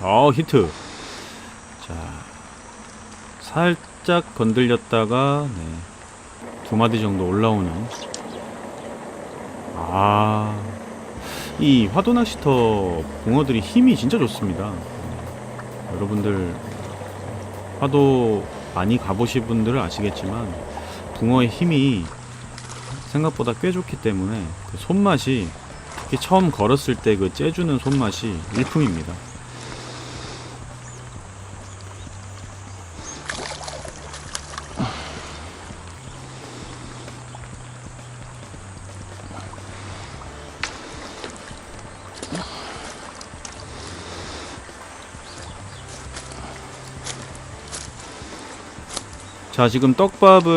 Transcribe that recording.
어 히트 자 살짝 건들렸다가 네, 두 마디 정도 올라오는 아이 화도 낚시터 붕어들이 힘이 진짜 좋습니다 네. 여러분들 화도 많이 가보신 분들은 아시겠지만 붕어의 힘이 생각보다 꽤 좋기 때문에 그 손맛이 특히 처음 걸었을 때 그 째주는 손맛이 일품입니다. 자 지금 떡밥을